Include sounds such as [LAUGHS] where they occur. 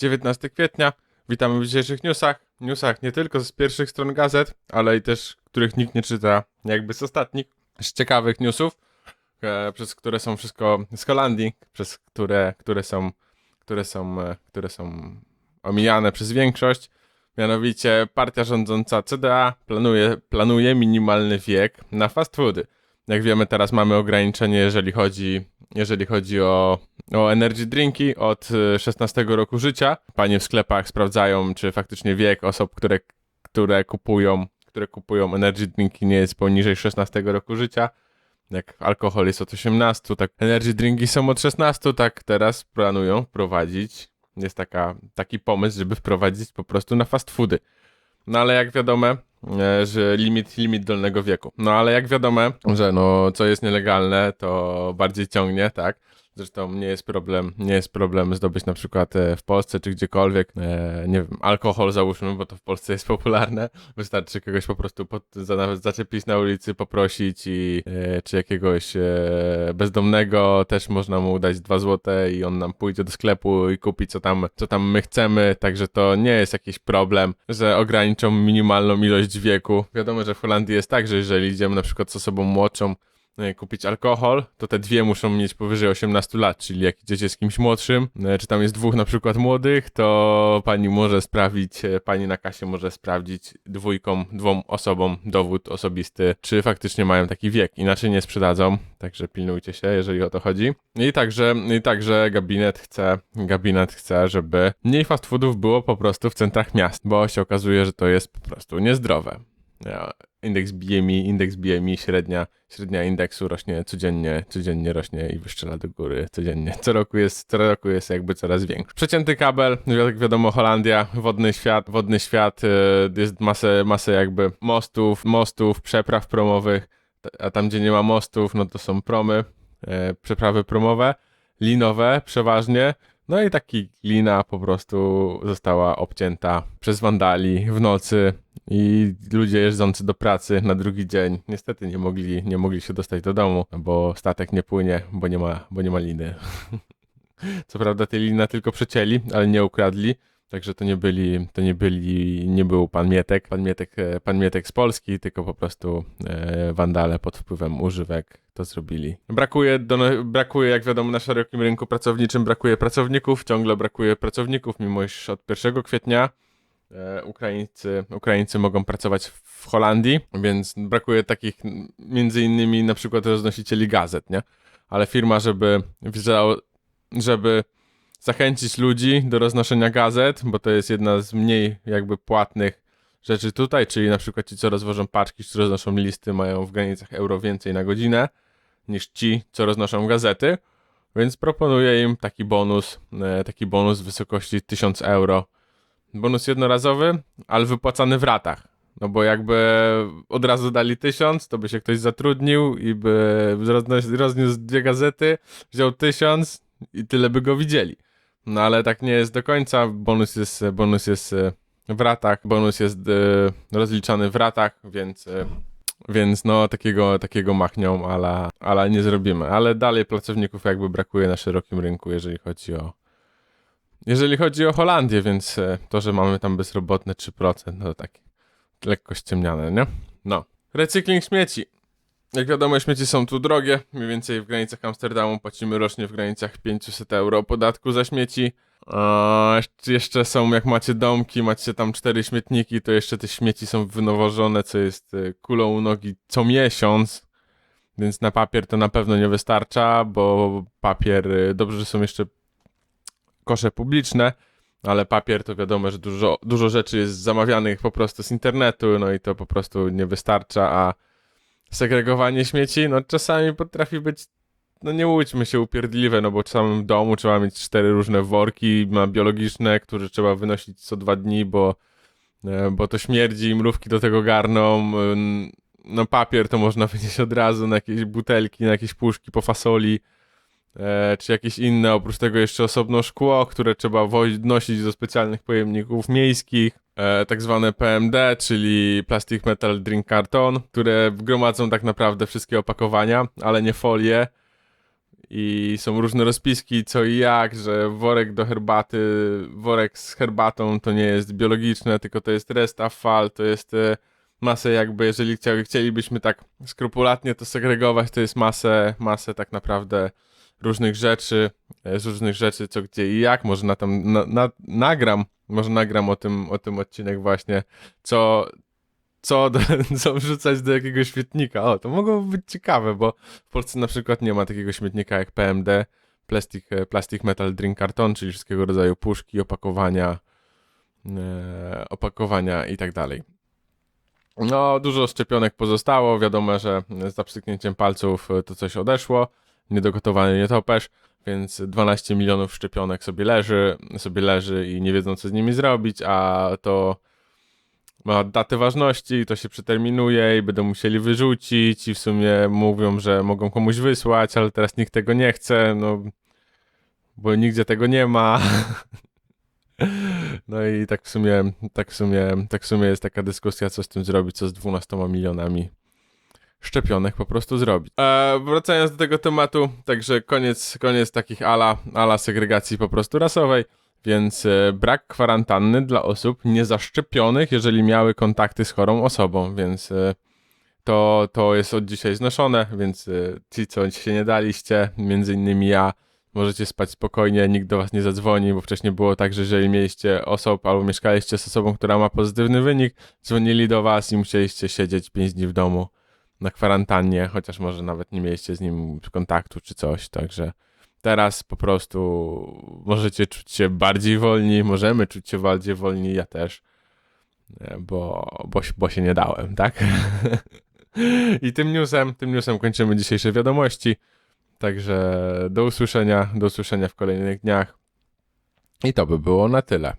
19 kwietnia. Witamy w dzisiejszych newsach. Newsach nie tylko z pierwszych stron gazet, ale i też, których nikt nie czyta, jakby z ostatnich, z ciekawych newsów, e, przez które są wszystko z Holandii, przez które, które są, które są, e, które są omijane przez większość. Mianowicie partia rządząca CDA planuje, planuje minimalny wiek na fast foody. Jak wiemy, teraz mamy ograniczenie, jeżeli chodzi, jeżeli chodzi o, o energy drinki od y, 16 roku życia. Panie w sklepach sprawdzają, czy faktycznie wiek osób, które, które kupują, które kupują energy drinki nie jest poniżej 16 roku życia. Jak alkohol jest od 18, tak energy drinki są od 16, tak teraz planują wprowadzić. Jest taka, taki pomysł, żeby wprowadzić po prostu na fast foody. No ale jak wiadomo, e, że limit, limit dolnego wieku. No ale jak wiadomo, że no co jest nielegalne, to bardziej ciągnie, tak? Zresztą nie jest problem, nie jest problem zdobyć na przykład e, w Polsce czy gdziekolwiek, e, nie wiem, alkohol załóżmy, bo to w Polsce jest popularne. Wystarczy kogoś po prostu pod, za, zaczepić na ulicy, poprosić i e, czy jakiegoś bezdomnego też można mu dać dwa złote i on nam pójdzie do sklepu i kupi co tam, co tam my chcemy, także to nie jest jakiś problem, że ograniczą minimalną ilość wieku. Wiadomo, że w Holandii jest tak, że jeżeli idziemy na przykład z osobą młodszą kupić alkohol, to te dwie muszą mieć powyżej 18 lat, czyli jak idziecie z kimś młodszym, e, czy tam jest dwóch na przykład młodych, to pani może sprawdzić, e, pani na kasie może sprawdzić dwójką, dwóm osobom dowód osobisty, czy faktycznie mają taki wiek, inaczej nie sprzedadzą, także pilnujcie się, jeżeli o to chodzi. I także, i także gabinet chce, gabinet chce, żeby mniej fast foodów było po prostu w centrach miast, bo się okazuje, że to jest po prostu niezdrowe. Indeks BMI, indeks BMI, średnia, średnia indeksu rośnie codziennie, codziennie rośnie i wyszczela do góry codziennie. Co roku jest, co roku jest jakby coraz większy. Przecięty kabel, jak wiadomo Holandia, wodny świat, wodny świat, y, jest masę, masę jakby mostów, mostów, przepraw promowych, a tam gdzie nie ma mostów, no to są promy, e, przeprawy promowe, linowe przeważnie, no i taki lina po prostu została obcięta przez wandali w nocy i ludzie jeżdżący do pracy na drugi dzień niestety nie mogli, nie mogli się dostać do domu, bo statek nie płynie, bo nie ma, bo nie ma liny. [LAUGHS] Co prawda tej lina tylko przecięli, ale nie ukradli. Także to nie byli, to nie byli, nie był pan Mietek, pan Mietek, e, pan Mietek z Polski, tylko po prostu e, wandale pod wpływem używek to zrobili. Brakuje, do, brakuje, jak wiadomo, na szerokim rynku pracowniczym brakuje pracowników, ciągle brakuje pracowników, mimo iż od 1 kwietnia Ukraińcy, Ukraińcy mogą pracować w Holandii, więc brakuje takich między innymi na przykład roznosicieli gazet, nie? Ale firma, żeby żeby zachęcić ludzi do roznoszenia gazet, bo to jest jedna z mniej jakby płatnych rzeczy tutaj, czyli na przykład ci, co rozwożą paczki, czy roznoszą listy, mają w granicach euro więcej na godzinę niż ci, co roznoszą gazety, więc proponuję im taki bonus, e, taki bonus w wysokości 1000 euro. Bonus jednorazowy, ale wypłacany w ratach. No bo jakby od razu dali 1000, to by się ktoś zatrudnił i by rozniósł dwie gazety, wziął 1000 i tyle by go widzieli. No ale tak nie jest do końca. Bonus jest, bonus jest e, w ratach, bonus jest e, rozliczany w ratach, więc, e, więc no takiego, takiego machnią, ale, ale nie zrobimy. Ale dalej pracowników jakby brakuje na szerokim rynku, jeżeli chodzi o jeżeli chodzi o Holandię, więc e, to, że mamy tam bezrobotne 3%, no to takie lekko ściemniane, nie? No. Recykling śmieci. Jak wiadomo, śmieci są tu drogie. Mniej więcej w granicach Amsterdamu płacimy rocznie w granicach 500 euro podatku za śmieci. Jeszcze- jeszcze są, jak macie domki, macie tam cztery śmietniki, to jeszcze te śmieci są wynowożone, co jest e, kulą u nogi co miesiąc. Więc na papier to na pewno nie wystarcza, bo papier, e, dobrze, że są jeszcze kosze publiczne, ale papier to wiadomo, że dużo, dużo rzeczy jest zamawianych po prostu z internetu, no i to po prostu nie wystarcza, a segregowanie śmieci, no czasami potrafi być, no nie łudźmy się, upierdliwe, no bo w samym domu trzeba mieć cztery różne worki ma biologiczne, które trzeba wynosić co dwa dni, bo, e, bo to śmierdzi, mrówki do tego garną, ym, no papier to można wynieść od razu na jakieś butelki, na jakieś puszki po fasoli, e, czy jakieś inne, oprócz tego jeszcze osobno szkło, które trzeba nosić do specjalnych pojemników miejskich, e, tak zwane PMD, czyli Plastic Metal Drink Carton, które gromadzą tak naprawdę wszystkie opakowania, ale nie folie. I są różne rozpiski, co i jak, że worek do herbaty, worek z herbatą to nie jest biologiczne, tylko to jest rest fal, to jest e, masę jakby, jeżeli chcielibyśmy tak skrupulatnie to segregować, to jest masę, masę tak naprawdę różnych rzeczy, e, z różnych rzeczy, co gdzie i jak, może na tam, na, na, nagram, może nagram o tym, o tym odcinek właśnie, co, co, do, [LAUGHS] co wrzucać do jakiego śmietnika. O, to mogłoby być ciekawe, bo w Polsce na przykład nie ma takiego śmietnika jak PMD, Plastic, e, Plastic Metal Drink Carton, czyli wszystkiego rodzaju puszki, opakowania, e, opakowania i tak dalej. No, dużo szczepionek pozostało. Wiadomo, że z zapstryknięciem palców e, to coś odeszło. Niedogotowany nietoperz, więc 12 milionów szczepionek sobie leży, sobie leży i nie wiedzą, co z nimi zrobić, a to ma datę ważności, to się przeterminuje i będą musieli wyrzucić i w sumie mówią, że mogą komuś wysłać, ale teraz nikt tego nie chce, no bo nigdzie tego nie ma. [LAUGHS] No i tak w sumie, tak w sumie, tak w sumie jest taka dyskusja, co z tym zrobić, co z 12 milionami szczepionek po prostu zrobić. E, wracając do tego tematu, także koniec, koniec takich ala, ala segregacji po prostu rasowej, więc e, brak kwarantanny dla osób niezaszczepionych, jeżeli miały kontakty z chorą osobą, więc e, to, to jest od dzisiaj znoszone, więc e, ci, co się nie daliście, między innymi ja, możecie spać spokojnie, nikt do was nie zadzwoni, bo wcześniej było tak, że jeżeli mieliście osób albo mieszkaliście z osobą, która ma pozytywny wynik, dzwonili do was i musieliście siedzieć 5 dni w domu na kwarantannie, chociaż może nawet nie mieliście z nim kontaktu czy coś, także teraz po prostu możecie czuć się bardziej wolni, możemy czuć się bardziej wolni, ja też, e, bo, bo, bo się nie dałem, tak? [LAUGHS] I tym newsem, tym newsem kończymy dzisiejsze wiadomości. Także do usłyszenia, do usłyszenia w kolejnych dniach. I to by było na tyle.